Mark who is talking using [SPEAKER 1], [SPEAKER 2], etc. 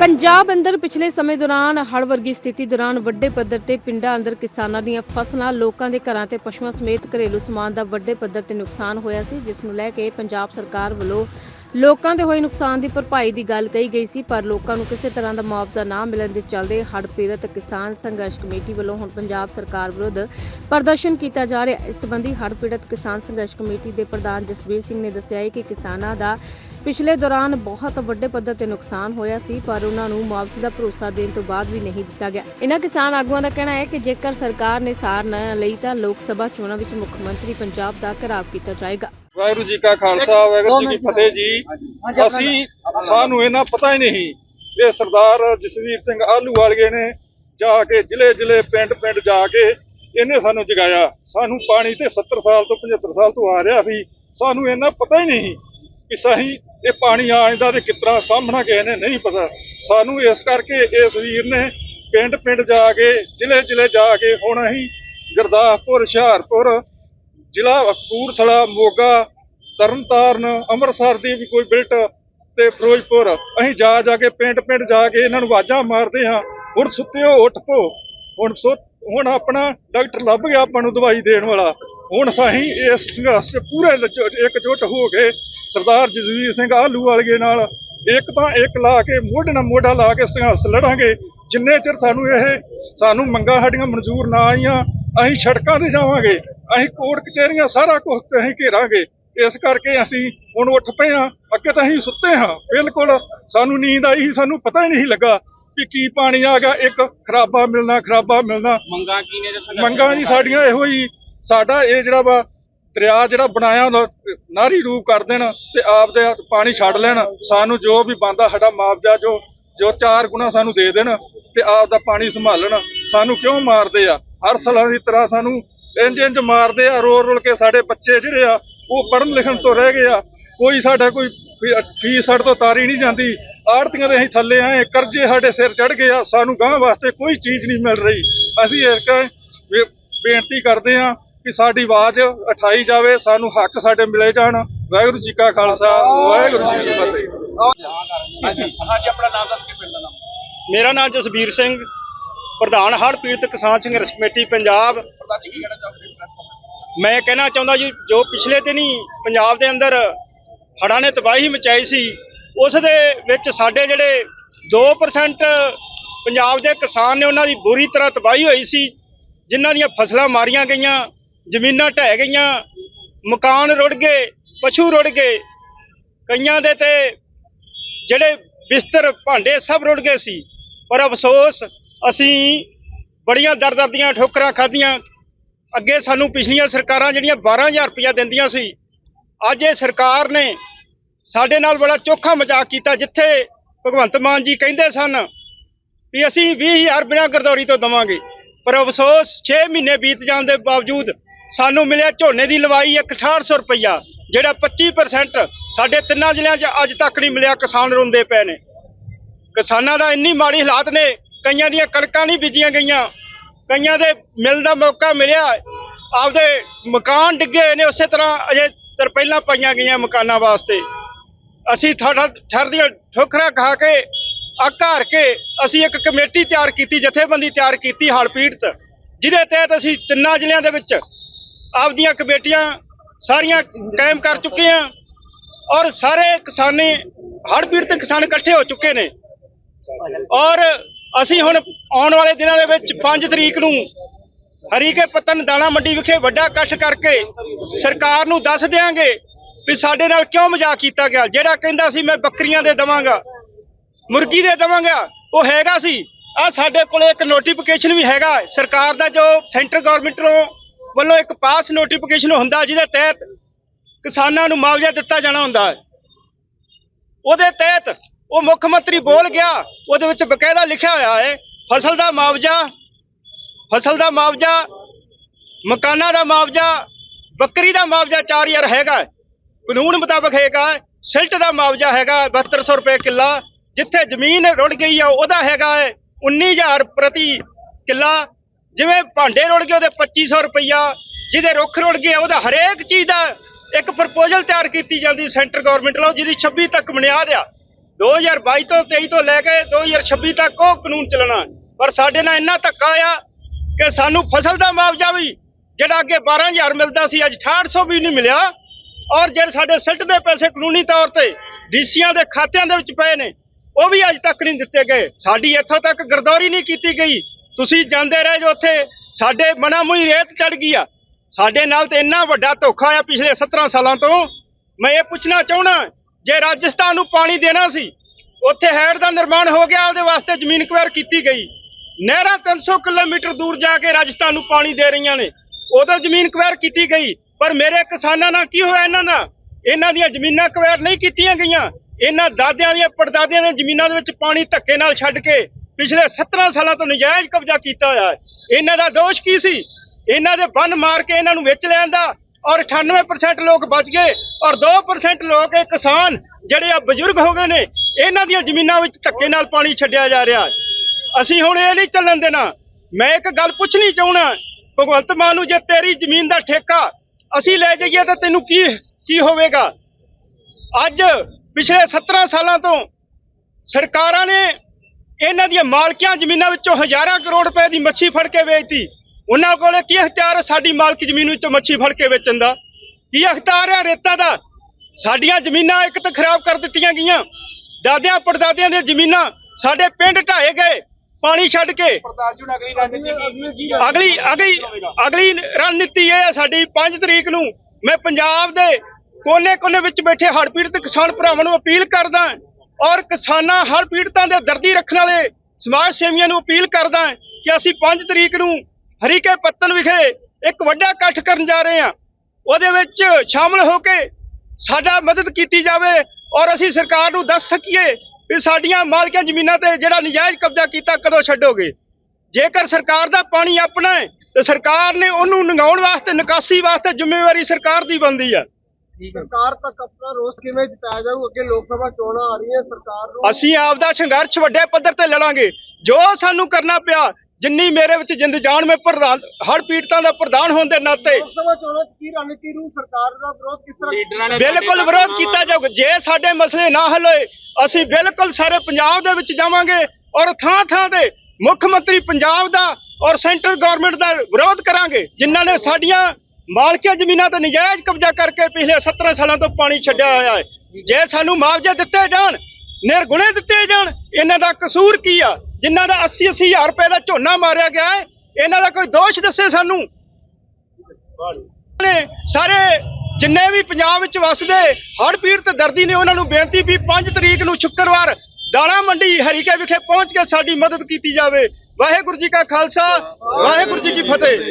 [SPEAKER 1] ਪੰਜਾਬ ਅੰਦਰ ਪਿਛਲੇ ਸਮੇਂ ਦੌਰਾਨ ਹੜ੍ਹ ਵਰਗੀ ਸਥਿਤੀ ਦੌਰਾਨ ਵੱਡੇ ਪੱਧਰ ਤੇ ਪਿੰਡਾਂ ਅੰਦਰ ਕਿਸਾਨਾਂ ਦੀਆਂ ਫਸਲਾਂ, ਲੋਕਾਂ ਦੇ ਘਰਾਂ ਤੇ ਪਸ਼ੂਆਂ ਸਮੇਤ ਘਰੇਲੂ ਸਮਾਨ ਦਾ ਵੱਡੇ ਪੱਧਰ ਤੇ ਨੁਕਸਾਨ ਹੋਇਆ ਸੀ, ਜਿਸ ਨੂੰ ਲੈ ਕੇ ਪੰਜਾਬ ਸਰਕਾਰ ਵੱਲੋਂ ਲੋਕਾਂ ਦੇ ਹੋਏ ਨੁਕਸਾਨ ਦੀ ਭਰਪਾਈ ਦੀ ਗੱਲ ਕਹੀ ਗਈ ਸੀ, ਪਰ ਲੋਕਾਂ ਨੂੰ ਕਿਸੇ ਤਰ੍ਹਾਂ ਦਾ ਮੁਆਵਜ਼ਾ ਨਾ ਮਿਲਣ ਦੇ ਚੱਲਦੇ ਹੜ੍ਹ ਪੀੜਤ ਕਿਸਾਨ ਸੰਘਰਸ਼ ਕਮੇਟੀ ਵੱਲੋਂ ਹੁਣ ਪੰਜਾਬ ਸਰਕਾਰ ਵਿਰੁੱਧ ਪ੍ਰਦਰਸ਼ਨ ਕੀਤਾ ਜਾ ਰਿਹਾ। ਇਸ ਸੰਬੰਧੀ ਹੜ੍ਹ ਪੀੜਤ ਕਿਸਾਨ ਸੰਘਰਸ਼ ਕਮੇਟੀ ਦੇ ਪ੍ਰਧਾਨ ਜਸਵੀਰ ਸਿੰਘ ਨੇ ਦੱਸਿਆ ਹੈ ਕਿ ਕਿਸਾਨਾਂ ਦਾ ਪਿਛਲੇ ਦੌਰਾਨ ਬਹੁਤ ਵੱਡੇ ਪੱਧਰ ਤੇ ਨੁਕਸਾਨ ਹੋਇਆ ਸੀ ਪਰ ਉਹਨਾਂ ਨੂੰ ਮੁਆਵਜ਼ੇ ਦਾ ਭਰੋਸਾ ਦੇਣ ਤੋਂ ਬਾਅਦ ਵੀ ਨਹੀਂ ਦਿੱਤਾ ਗਿਆ। ਇਹਨਾਂ ਕਿਸਾਨ ਆਗੂਆਂ ਦਾ ਕਹਿਣਾ ਹੈ ਕਿ ਜੇਕਰ ਸਰਕਾਰ ਨੇ ਸਾਰ ਨਾ ਲਈ ਤਾਂ ਲੋਕ ਸਭਾ ਚੋਣਾਂ ਵਿੱਚ ਮੁੱਖ ਮੰਤਰੀ ਪੰਜਾਬ ਦਾ ਘਿਰਾਵ ਕੀਤਾ ਜਾਏਗਾ।
[SPEAKER 2] ਵਾਹਿਗੁਰੂ ਜੀ ਕਾ ਖਾਲਸਾ ਵਾਹਿਗੁਰੂ ਜੀ ਕੀ ਫਤਿਹ ਜੀ। ਅਸੀਂ ਸਾਨੂੰ ਇਹਨਾਂ ਪਤਾ ਹੀ ਨਹੀਂ। ਇਹ ਸਰਦਾਰ ਜਸਵੀਰ ਸਿੰਘ ਆਲੂ ਵਾਲਗੇ ਨੇ ਜਾ ਕੇ ਜ਼ਿਲ੍ਹੇ ਜ਼ਿਲ੍ਹੇ ਪਿੰਡ ਪਿੰਡ ਜਾ ਕੇ ਇਹਨੇ ਸਾਨੂੰ ਜਗਾਇਆ। ਸਾਨੂੰ ਪਾਣੀ ਤੇ 70 ਸਾਲ ਤੋਂ 75 ਸਾਲ ਤੋਂ ਆ ਰਿਹਾ ਸੀ। ਸਾਨੂੰ ਇਹਨਾਂ ਪਤਾ ਹੀ ਨਹੀਂ। ਕਿ ਸਹੀ ਇਹ ਪਾਣੀ ਆ ਜਾਂਦਾ ਤੇ ਕਿਤਨਾ ਸਾਹਮਣਾ ਕਿਸੇ ਨੇ, ਨਹੀਂ ਪਤਾ। ਸਾਨੂੰ ਇਸ ਕਰਕੇ ਇਸ ਵੀਰ ਨੇ ਪਿੰਡ ਪਿੰਡ ਜਾ ਕੇ, ਜ਼ਿਲ੍ਹੇ ਜ਼ਿਲ੍ਹੇ ਜਾ ਕੇ ਹੁਣ ਅਸੀਂ ਗੁਰਦਾਸਪੁਰ, ਹੁਸ਼ਿਆਰਪੁਰ, ਜ਼ਿਲ੍ਹਾ ਕਪੂਰਥਲਾ, ਮੋਗਾ, ਤਰਨਤਾਰਨ, ਅੰਮ੍ਰਿਤਸਰ ਦੀ ਵੀ ਕੋਈ ਬਿਲਟ ਤੇ ਫਿਰੋਜ਼ਪੁਰ, ਅਸੀਂ ਜਾ ਜਾ ਕੇ ਪਿੰਡ ਪਿੰਡ ਜਾ ਕੇ ਇਹਨਾਂ ਨੂੰ ਆਵਾਜ਼ਾਂ ਮਾਰਦੇ ਹਾਂ। ਹੁਣ ਸੁੱਤਿਓ ਉੱਠ ਪੋ। ਹੁਣ ਸੁ ਹੁਣ ਆਪਣਾ ਡਾਕਟਰ ਲੱਭ ਗਿਆ ਆਪਾਂ ਨੂੰ ਦਵਾਈ ਦੇਣ ਵਾਲਾ। ਹੁਣ ਅਸੀਂ ਇਸ ਸੰਘਰਸ਼ 'ਚ ਪੂਰੇ ਇਕਜੁੱਟ ਹੋ ਕੇ ਸਰਦਾਰ ਜਸਵੀਰ ਸਿੰਘ ਆਲੂ ਵਾਲਗੇ ਨਾਲ ਇੱਕ ਤਾਂ ਇੱਕ ਲਾ ਕੇ ਮੋਢੇ ਨਾਲ ਮੋਢਾ ਲਾ ਕੇ ਸੰਘਰਸ਼ ਲੜਾਂਗੇ। ਜਿੰਨੇ ਚਿਰ ਸਾਨੂੰ ਇਹ ਸਾਨੂੰ ਮੰਗਾਂ ਸਾਡੀਆਂ ਮਨਜ਼ੂਰ ਨਾ ਆਈਆਂ ਅਸੀਂ ਸੜਕਾਂ ਤੇ ਜਾਵਾਂਗੇ। ਅਸੀਂ ਕੋਰਟ ਕਚਹਿਰੀਆਂ ਸਾਰਾ ਕੁਝ ਅਸੀਂ ਘੇਰਾਂਗੇ। ਇਸ ਕਰਕੇ ਅਸੀਂ ਹੁਣ ਉੱਠ ਪਏ ਹਾਂ। ਅੱਗੇ ਤਾਂ ਅਸੀਂ ਸੁੱਤੇ ਹਾਂ। ਬਿਲਕੁਲ ਸਾਨੂੰ ਨੀਂਦ ਆਈ ਸੀ ਸਾਨੂੰ ਪਤਾ ਹੀ ਨਹੀਂ ਲੱਗਾ ਕਿ ਕੀ ਪਾਣੀ ਆ ਗਿਆ। ਇੱਕ ਖਰਾਬਾ ਮਿਲਣਾ ਖਰਾਬਾ ਮਿਲਣਾ।
[SPEAKER 3] ਮੰਗਾਂ ਕੀ ਨੇ
[SPEAKER 2] ਮੰਗਾਂ ਜੀ ਸਾਡੀਆਂ ਇਹੋ ਹੀ ਸਾਡਾ ਇਹ ਜਿਹੜਾ ਵਾ ਦਰਿਆ ਜਿਹੜਾ ਬਣਾਇਆ ਉਹਦਾ ਨਾਰੀ ਰੂਪ ਕਰ ਦੇਣ ਤੇ ਆਪ ਦੇ ਪਾਣੀ ਛੱਡ ਲੈਣ। ਸਾਨੂੰ ਜੋ ਵੀ ਬੰਦਾ ਸਾਡਾ ਮੁਆਵਜ਼ਾ ਜੋ ਜੋ ਚਾਰ ਗੁਣਾ ਸਾਨੂੰ ਦੇ ਦੇਣ ਤੇ ਆਪ ਦਾ ਪਾਣੀ ਸੰਭਾਲਣ। ਸਾਨੂੰ ਕਿਉਂ ਮਾਰਦੇ ਆ? ਹਰ ਸਾਲਾਂ ਦੀ ਤਰ੍ਹਾਂ ਸਾਨੂੰ ਇੰਜ ਇੰਜ ਮਾਰਦੇ ਆ, ਰੋਲ ਰੋਲ ਕੇ ਸਾਡੇ ਬੱਚੇ ਜਿਹੜੇ ਆ, ਉਹ ਪੜ੍ਹਨ ਲਿਖਣ ਤੋਂ ਰਹਿ ਗਏ ਆ। ਕੋਈ ਸਾਡਾ ਕੋਈ ਫੀ- ਫੀਸ ਸਾਡੇ ਤੋਂ ਤਾਰੀ ਨਹੀਂ ਜਾਂਦੀ। ਆੜਤੀਆਂ ਦੇ ਅਸੀਂ ਥੱਲੇ ਆਏ, ਕਰਜ਼ੇ ਸਾਡੇ ਸਿਰ ਚੜ ਗਏ ਆ, ਸਾਨੂੰ ਗਾਂ ਵਾਸਤੇ ਕੋਈ ਚੀਜ਼ ਨਹੀਂ ਮਿਲ ਰਹੀ। ਅਸੀਂ ਇਸ ਬੇਨਤੀ ਕਰਦੇ ਹਾਂ ਕਿ ਸਾਡੀ ਆਵਾਜ਼ ਉਠਾਈ ਜਾਵੇ ਸਾਨੂੰ ਹੱਕ ਸਾਡੇ ਮਿਲੇ ਜਾਣ। ਵਾਹਿਗੁਰੂ ਜੀ ਕਾ ਖਾਲਸਾ ਵਾਹਿਗੁਰੂ ਜੀ ਕੀ ਫਤਿਹ।
[SPEAKER 3] ਹਾਂਜੀ ਹਾਂਜੀ ਆਪਣਾ ਨਾਮ ਦੱਸ ਕੇ ਪਿੰਡ ਦਾ ਨਾਮ।
[SPEAKER 4] ਮੇਰਾ ਨਾਮ ਜਸਬੀਰ ਸਿੰਘ ਪ੍ਰਧਾਨ ਹੜ੍ਹ ਪੀੜਤ ਕਿਸਾਨ ਸੰਘਰਸ਼ ਕਮੇਟੀ ਪੰਜਾਬ? ਮੈਂ ਕਹਿਣਾ ਚਾਹੁੰਦਾ ਜੀ ਜੋ ਪਿਛਲੇ ਦਿਨੀ ਪੰਜਾਬ ਦੇ ਅੰਦਰ ਹੜ੍ਹਾਂ ਨੇ ਤਬਾਹੀ ਮਚਾਈ ਸੀ ਉਸ ਦੇ ਵਿੱਚ ਸਾਡੇ ਜਿਹੜੇ 2% ਪੰਜਾਬ ਦੇ ਕਿਸਾਨ ਨੇ ਉਹਨਾਂ ਦੀ ਬੁਰੀ ਤਰ੍ਹਾਂ ਤਬਾਹੀ ਹੋਈ ਸੀ ਜਿਨ੍ਹਾਂ ਦੀਆਂ ਫਸਲਾਂ ਮਾਰੀਆਂ ਗਈਆਂ। ਜ਼ਮੀਨਾਂ ਢਹਿ ਗਈਆਂ, ਮਕਾਨ ਰੁੜ ਗਏ, ਪਸ਼ੂ ਰੁੜ ਗਏ। ਕਈਆਂ ਦੇ ਤੇ ਜਿਹੜੇ ਬਿਸਤਰ ਭਾਂਡੇ ਸਭ ਰੁੜ ਗਏ ਸੀ, ਪਰ ਅਫਸੋਸ, ਅਸੀਂ ਬੜੀਆਂ ਦਰਦ ਦੀਆਂ ਠੋਕਰਾਂ ਖਾਧੀਆਂ। ਅੱਗੇ ਸਾਨੂੰ ਪਿਛਲੀਆਂ ਸਰਕਾਰਾਂ ਜਿਹੜੀਆਂ 12000 ਰੁਪਇਆ ਦਿੰਦੀਆਂ ਸੀ, ਅੱਜ ਇਹ ਸਰਕਾਰ ਨੇ ਸਾਡੇ ਨਾਲ ਬੜਾ ਚੋਖਾ ਮਜ਼ਾਕ ਕੀਤਾ, ਜਿੱਥੇ ਭਗਵੰਤ ਮਾਨ ਜੀ ਕਹਿੰਦੇ ਸਨ ਵੀ ਅਸੀਂ 20000 ਬਿਨਾਂ ਗਰਦੌਰੀ ਤੋਂ ਦਵਾਂਗੇ। ਪਰ ਅਫਸੋਸ 6 ਮਹੀਨੇ ਬੀਤ ਜਾਣ ਦੇ ਬਾਵਜੂਦ ਸਾਨੂੰ ਮਿਲਿਆ ਝੋਨੇ ਦੀ ਲਵਾਈ 6800 ਰੁਪਇਆ ਜਿਹੜਾ 25% ਸਾਡੇ ਤਿੰਨਾਂ ਜ਼ਿਲ੍ਹਿਆਂ 'ਚ ਅੱਜ ਤੱਕ ਨਹੀਂ ਮਿਲਿਆ, ਕਿਸਾਨ ਰੋਂਦੇ ਪਏ ਨੇ। ਕਿਸਾਨਾਂ ਦਾ ਇੰਨੀ ਮਾੜੀ ਹਾਲਾਤ ਨੇ, ਕਈਆਂ ਦੀਆਂ ਕਣਕਾਂ ਨਹੀਂ ਬੀਜੀਆਂ ਗਈਆਂ, ਕਈਆਂ ਦੇ ਮਿਲ ਦਾ ਮੌਕਾ ਮਿਲਿਆ, ਆਪਦੇ ਮਕਾਨ ਡਿੱਗੇ ਹੋਏ ਨੇ, ਉਸੇ ਤਰ੍ਹਾਂ ਅਜੇ ਤਰਪਾਈਲਾਂ ਪਾਈਆਂ ਗਈਆਂ ਮਕਾਨਾਂ ਵਾਸਤੇ। ਅਸੀਂ ਠਰ ਠਰ ਦੀਆਂ ਠੋਕਰਾਂ ਖਾ ਕੇ ਅੱਕ ਘਰ ਕੇ, ਅਸੀਂ ਇੱਕ ਕਮੇਟੀ ਤਿਆਰ ਕੀਤੀ, ਜਥੇਬੰਦੀ ਤਿਆਰ ਕੀਤੀ ਹੜ੍ਹ ਪੀੜਤ ਜਿਹਦੇ ਤਹਿਤ ਅਸੀਂ ਤਿੰਨਾਂ ਜ਼ਿਲ੍ਹਿਆਂ ਦੇ ਵਿੱਚ ਆਪਦੀਆਂ ਕਮੇਟੀਆਂ ਸਾਰੀਆਂ ਕਾਇਮ ਕਰ ਚੁੱਕੇ ਹਾਂ ਔਰ ਸਾਰੇ ਕਿਸਾਨੀ, ਹੜ੍ਹ ਪੀੜਤ ਕਿਸਾਨ ਇਕੱਠੇ ਹੋ ਚੁੱਕੇ ਨੇ। ਔਰ ਅਸੀਂ ਹੁਣ ਆਉਣ ਵਾਲੇ ਦਿਨਾਂ ਦੇ ਵਿੱਚ 5 ਤਰੀਕ ਨੂੰ ਹਰੀਕੇ ਪਤਨ ਦਾਣਾ ਮੰਡੀ ਵਿਖੇ ਵੱਡਾ ਇਕੱਠ ਕਰਕੇ ਸਰਕਾਰ ਨੂੰ ਦੱਸ ਦਿਆਂਗੇ ਵੀ ਸਾਡੇ ਨਾਲ ਕਿਉਂ ਮਜ਼ਾਕ ਕੀਤਾ ਗਿਆ, ਜਿਹੜਾ ਕਹਿੰਦਾ ਸੀ ਮੈਂ ਬੱਕਰੀਆਂ ਦੇ ਦਵਾਂਗਾ, ਮੁਰਗੀ ਦੇ ਦਵਾਂਗਾ, ਉਹ ਹੈਗਾ ਸੀ। ਆ ਸਾਡੇ ਕੋਲੇ ਇੱਕ ਨੋਟੀਫਿਕੇਸ਼ਨ ਵੀ ਹੈਗਾ, ਸਰਕਾਰ ਦਾ ਜੋ ਸੈਂਟਰ ਗਵਰਨਮੈਂਟ ਵੱਲੋਂ ਇੱਕ ਪਾਸ ਨੋਟੀਫਿਕੇਸ਼ਨ ਹੁੰਦਾ ਜਿਹਦੇ ਤਹਿਤ ਕਿਸਾਨਾਂ ਨੂੰ ਮੁਆਵਜ਼ਾ ਦਿੱਤਾ ਜਾਣਾ ਹੁੰਦਾ ਹੈ। ਉਹਦੇ ਤਹਿਤ ਉਹ ਮੁੱਖ ਮੰਤਰੀ ਬੋਲ ਗਿਆ, ਉਹਦੇ ਵਿੱਚ ਬਕਾਇਦਾ ਲਿਖਿਆ ਹੋਇਆ ਹੈ, ਫਸਲ ਦਾ ਮੁਆਵਜ਼ਾ, ਫਸਲ ਦਾ ਮੁਆਵਜ਼ਾ, ਮਕਾਨਾਂ ਦਾ ਮੁਆਵਜ਼ਾ, ਬੱਕਰੀ ਦਾ ਮੁਆਵਜ਼ਾ 4000 ਹੈਗਾ ਕਾਨੂੰਨ ਮੁਤਾਬਕ ਹੈਗਾ ਸਿਲਟ ਦਾ ਮੁਆਵਜ਼ਾ ਹੈਗਾ ਹੈ 7200 ਰੁਪਏ ਕਿੱਲਾ, ਜਿੱਥੇ ਜ਼ਮੀਨ ਰੁੜ ਗਈ ਆ, ਉਹਦਾ ਹੈਗਾ ਹੈ 19000 ਪ੍ਰਤੀ ਕਿੱਲਾ ਜਿਵੇਂ ਭਾਂਡੇ ਰੁੜ ਗਏ ਉਹਦੇ 2500 ਰੁਪਈਆ, ਜਿਹਦੇ ਰੁੱਖ ਰੁੜ ਗਏ, ਉਹਦਾ ਹਰੇਕ ਚੀਜ਼ ਦਾ ਇੱਕ ਪ੍ਰਪੋਜ਼ਲ ਤਿਆਰ ਕੀਤੀ ਜਾਂਦੀ ਸੈਂਟਰ ਗਵਰਨਮੈਂਟ ਵੱਲੋਂ, ਜਿਹਦੀ 26 ਤੱਕ ਬੁਨਿਆਦ ਆ। 2022 ਤੋਂ 23 ਤੋਂ ਲੈ ਕੇ 2026 ਤੱਕ ਉਹ ਕਾਨੂੰਨ ਚੱਲਣਾ। ਪਰ ਸਾਡੇ ਨਾਲ ਇੰਨਾ ਧੱਕਾ ਆ ਕਿ ਸਾਨੂੰ ਫਸਲ ਦਾ ਮੁਆਵਜ਼ਾ ਵੀ, ਜਿਹੜਾ ਅੱਗੇ 12000 ਮਿਲਦਾ ਸੀ, ਅੱਜ 6800 ਵੀ ਨਹੀਂ ਮਿਲਿਆ। ਔਰ ਜਿਹੜੇ ਸਾਡੇ ਸਿਲਟ ਦੇ ਪੈਸੇ ਕਾਨੂੰਨੀ ਤੌਰ ਤੇ ਡੀਸੀਆਂ ਦੇ ਖਾਤਿਆਂ ਦੇ ਵਿੱਚ ਪਏ ਨੇ, ਉਹ ਵੀ ਅੱਜ ਤੱਕ ਨਹੀਂ ਦਿੱਤੇ ਗਏ। ਸਾਡੀ ਇੱਥੋਂ ਤੱਕ ਗਰਦੌਰੀ ਨਹੀਂ ਕੀਤੀ ਗਈ। ਤੁਸੀਂ ਜਾਂਦੇ ਰਹੇ ਜੋ ਉੱਥੇ, ਸਾਡੇ ਮਨਾ ਮੂੰਹ ਰੇਤ ਚੜ ਗਈ ਆ। ਸਾਡੇ ਨਾਲ ਤੇ ਇੰਨਾ ਵੱਡਾ ਧੋਖਾ ਆ ਪਿਛਲੇ 17 ਸਾਲਾਂ ਤੋਂ। ਮੈਂ ਇਹ ਪੁੱਛਣਾ ਚਾਹਣਾ ਜੇ ਰਾਜਸਥਾਨ ਨੂੰ ਪਾਣੀ ਦੇਣਾ ਸੀ, ਉੱਥੇ ਹੈੜ ਦਾ ਨਿਰਮਾਣ ਹੋ ਗਿਆ, ਉਹਦੇ ਵਾਸਤੇ ਜ਼ਮੀਨ ਕੁਐਰ ਕੀਤੀ ਗਈ। ਨਹਿਰਾਂ 300 ਕਿਲੋਮੀਟਰ ਦੂਰ ਜਾ ਕੇ ਰਾਜਸਥਾਨ ਨੂੰ ਪਾਣੀ ਦੇ ਰਹੀਆਂ ਨੇ। ਉਦੋਂ ਜ਼ਮੀਨ ਕੁਐਰ ਕੀਤੀ ਗਈ, ਪਰ ਮੇਰੇ ਕਿਸਾਨਾਂ ਨਾਲ ਕੀ ਹੋਇਆ ਇਹਨਾਂ ਨਾਲ? ਇਹਨਾਂ ਦੀਆਂ ਜ਼ਮੀਨਾਂ ਕੁਐਰ ਨਹੀਂ ਕੀਤੀਆਂ ਗਈਆਂ। ਇਹਨਾਂ ਦਾਦਿਆਂ ਦੀਆਂ, ਪੜਦਾਦਿਆਂ ਦੀਆਂ ਜ਼ਮੀਨਾਂ ਦੇ ਵਿੱਚ ਪਾਣੀ ਧੱਕੇ ਨਾਲ ਛੱਡ ਕੇ ਪਿਛਲੇ 17 ਸਾਲਾਂ ਤੋਂ ਨਜਾਇਜ਼ ਕਬਜ਼ਾ ਕੀਤਾ ਹੋਇਆ ਹੈ। ਇਹਨਾਂ ਦਾ ਦੋਸ਼ ਕੀ ਸੀ? ਇਹਨਾਂ ਦੇ ਬੰਨ ਮਾਰ ਕੇ ਇਹਨਾਂ ਨੂੰ ਵੇਚ ਲੈਣ ਦਾ ਔਰ 98% ਲੋਕ ਬਚ ਗਏ ਔਰ 2% ਲੋਕ ਇਹ ਕਿਸਾਨ ਜਿਹੜੇ ਆ ਬਜ਼ੁਰਗ ਹੋ ਗਏ ਨੇ, ਇਹਨਾਂ ਦੀਆਂ ਜ਼ਮੀਨਾਂ ਵਿੱਚ ਧੱਕੇ ਨਾਲ ਪਾਣੀ ਛੱਡਿਆ ਜਾ ਰਿਹਾ ਅਸੀਂ ਹੁਣ ਇਹ ਨਹੀਂ ਚੱਲਣ ਦੇਣਾ। ਮੈਂ ਇੱਕ ਗੱਲ ਪੁੱਛਣੀ ਚਾਹਣਾ ਭਗਵੰਤ ਮਾਨ ਨੂੰ ਜੇ ਤੇਰੀ ਜ਼ਮੀਨ ਦਾ ਠੇਕਾ ਅਸੀਂ ਲੈ ਜਾਈਏ ਤਾਂ ਤੈਨੂੰ ਕੀ ਕੀ ਹੋਵੇਗਾ? ਅੱਜ ਪਿਛਲੇ 17 ਸਾਲਾਂ ਤੋਂ ਸਰਕਾਰਾਂ ਨੇ ਇਹਨਾਂ ਦੀਆਂ ਮਾਲਕੀਆਂ ਜ਼ਮੀਨਾਂ ਵਿੱਚੋਂ ਹਜ਼ਾਰਾਂ ਕਰੋੜ ਰੁਪਏ ਦੀ ਮੱਛੀ ਫੜ ਕੇ ਵੇਚਤੀ। ਉਹਨਾਂ ਕੋਲੇ ਕੀ ਅਖਤਿਆਰ ਹੈ ਸਾਡੀ ਮਾਲਕੀ ਜ਼ਮੀਨ ਵਿੱਚੋਂ ਮੱਛੀ ਫੜ ਕੇ ਵੇਚਣ ਦਾ? ਕੀ ਅਖਤਿਆਰ ਹੈ ਰੇਤਾ ਦਾ? ਸਾਡੀਆਂ ਜ਼ਮੀਨਾਂ ਇੱਕ ਤਾਂ ਖਰਾਬ ਕਰ ਦਿੱਤੀਆਂ ਗਈਆਂ। ਦਾਦਿਆਂ ਪੜਦਾਦਿਆਂ ਦੀਆਂ ਜ਼ਮੀਨਾਂ ਸਾਡੇ ਪਿੰਡ ਢਾਏ ਗਏ ਪਾਣੀ ਛੱਡ ਕੇ।
[SPEAKER 3] ਅਗਲੀ
[SPEAKER 4] ਅਗਲੀ ਅਗਲੀ ਰਣਨੀਤੀ ਇਹ ਹੈ ਸਾਡੀ 5 ਤਰੀਕ ਨੂੰ। ਮੈਂ ਪੰਜਾਬ ਦੇ ਕੋਨੇ-ਕੋਨੇ ਵਿੱਚ ਬੈਠੇ ਹੜ੍ਹ ਪੀੜਤ ਕਿਸਾਨ ਭਰਾਵਾਂ ਨੂੰ ਅਪੀਲ ਕਰਦਾ ਔਰ ਕਿਸਾਨਾਂ ਹਰ ਪੀੜਤਾਂ ਦੇ ਦਰਦੀ ਰੱਖਣ ਵਾਲੇ ਸਮਾਜ ਸੇਵੀਆਂ ਨੂੰ ਅਪੀਲ ਕਰਦਾ ਕਿ ਅਸੀਂ 5 ਤਰੀਕ ਨੂੰ ਹਰੀਕੇ ਪੱਤਨ ਵਿਖੇ ਇੱਕ ਵੱਡਾ ਇਕੱਠ ਕਰਨ ਜਾ ਰਹੇ ਹਾਂ। ਉਹਦੇ ਵਿੱਚ ਸ਼ਾਮਲ ਹੋ ਕੇ ਸਾਡਾ ਮਦਦ ਕੀਤੀ ਜਾਵੇ ਔਰ ਅਸੀਂ ਸਰਕਾਰ ਨੂੰ ਦੱਸ ਸਕੀਏ ਵੀ ਸਾਡੀਆਂ ਮਾਲਕਾਂ ਜ਼ਮੀਨਾਂ ਤੇ ਜਿਹੜਾ ਨਜਾਇਜ਼ ਕਬਜ਼ਾ ਕੀਤਾ ਕਦੋਂ ਛੱਡੋਗੇ। ਜੇਕਰ ਸਰਕਾਰ ਦਾ ਪਾਣੀ ਆਪਣਾ ਹੈ, ਤੇ ਸਰਕਾਰ ਨੇ ਉਹਨੂੰ ਨੰਗਾਉਣ ਵਾਸਤੇ, ਨਿਕਾਸੀ ਵਾਸਤੇ ਜ਼ਿੰਮੇਵਾਰੀ ਸਰਕਾਰ ਦੀ ਬਣਦੀ ਹੈ
[SPEAKER 3] ਸਰਕਾਰ ਤੱਕ ਆਪਣਾ ਰੋਸ ਕਿਵੇਂ ਜਿਤਾਇਆ ਜਾਊ? ਅੱਗੇ ਲੋਕ ਸਭਾ ਚੋਣਾਂ ਆ ਰਹੀਆਂ ਸਰਕਾਰ ਨੂੰ
[SPEAKER 4] ਅਸੀਂ ਆਪਦਾ ਸੰਘਰਸ਼ ਵੱਡੇ ਪੱਧਰ ਤੇ ਲੜਾਂਗੇ। ਜੋ ਸਾਨੂੰ ਕਰਨਾ ਪਿਆ ਜਿੰਨੀ ਮੇਰੇ ਵਿੱਚ ਜਿੰਦ ਜਾਨ ਮੈਂ ਪ੍ਰਧਾਨ ਹੜ ਪੀੜਤਾਂ ਦਾ ਪ੍ਰਧਾਨ ਹੋਣ ਦੇ ਨਾਤੇ।
[SPEAKER 3] ਲੋਕ ਸਭਾ ਚੋਣਾਂ 'ਚ ਕੀ ਰਣਨੀਤੀ ਨੂੰ ਸਰਕਾਰ ਦਾ ਵਿਰੋਧ ਕਿਸ ਤਰ੍ਹਾਂ
[SPEAKER 4] ਬਿਲਕੁਲ ਵਿਰੋਧ ਕੀਤਾ ਜਾਊਗਾ। ਜੇ ਸਾਡੇ ਮਸਲੇ ਨਾ ਹੱਲ ਹੋਏ ਅਸੀਂ ਬਿਲਕੁਲ ਸਾਰੇ ਪੰਜਾਬ ਦੇ ਵਿੱਚ ਜਾਵਾਂਗੇ ਔਰ ਥਾਂ ਥਾਂ ਤੇ ਮੁੱਖ ਮੰਤਰੀ ਪੰਜਾਬ ਦਾ ਔਰ ਸੈਂਟਰ ਗਵਰਨਮੈਂਟ ਦਾ ਵਿਰੋਧ ਕਰਾਂਗੇ ਜਿਨ੍ਹਾਂ ਨੇ ਸਾਡੀਆਂ ਮਾਲਕੀਆਂ ਜ਼ਮੀਨਾਂ ਤੇ ਨਜਾਇਜ਼ ਕਬਜ਼ਾ ਕਰਕੇ ਪਿਛਲੇ 17 ਸਾਲਾਂ ਤੋਂ ਪਾਣੀ ਛੱਡਿਆ ਹੋਇਆ ਹੈ। ਜੇ ਸਾਨੂੰ ਮੁਆਵਜ਼ੇ ਦਿੱਤੇ ਜਾਣ, ਨਿਰਗੁਣੇ ਦਿੱਤੇ ਜਾਣ, ਇਹਨਾਂ ਦਾ ਕਸੂਰ ਕੀ ਆ? ਜਿਨ੍ਹਾਂ ਦਾ 80 80 ਹਜ਼ਾਰ ਰੁਪਏ ਦਾ ਝੋਨਾ ਮਾਰਿਆ ਗਿਆ ਹੈ, ਇਹਨਾਂ ਦਾ ਕੋਈ ਦੋਸ਼ ਦੱਸੇ ਸਾਨੂੰ? ਸਾਰੇ ਜਿੰਨੇ ਵੀ ਪੰਜਾਬ ਵਿੱਚ ਵਸਦੇ ਹੜ ਪੀੜਤ ਦਰਦੀ ਨੇ ਉਹਨਾਂ ਨੂੰ ਬੇਨਤੀ ਵੀ 5 ਤਰੀਕ ਨੂੰ ਸ਼ੁੱਕਰਵਾਰ ਦਾਣਾ ਮੰਡੀ ਹਰੀਕੇ ਵਿਖੇ ਪਹੁੰਚ ਕੇ ਸਾਡੀ ਮਦਦ ਕੀਤੀ ਜਾਵੇ। ਵਾਹਿਗੁਰੂ ਜੀ ਕਾ ਖਾਲਸਾ, ਵਾਹਿਗੁਰੂ ਜੀ ਕੀ ਫਤਿਹ।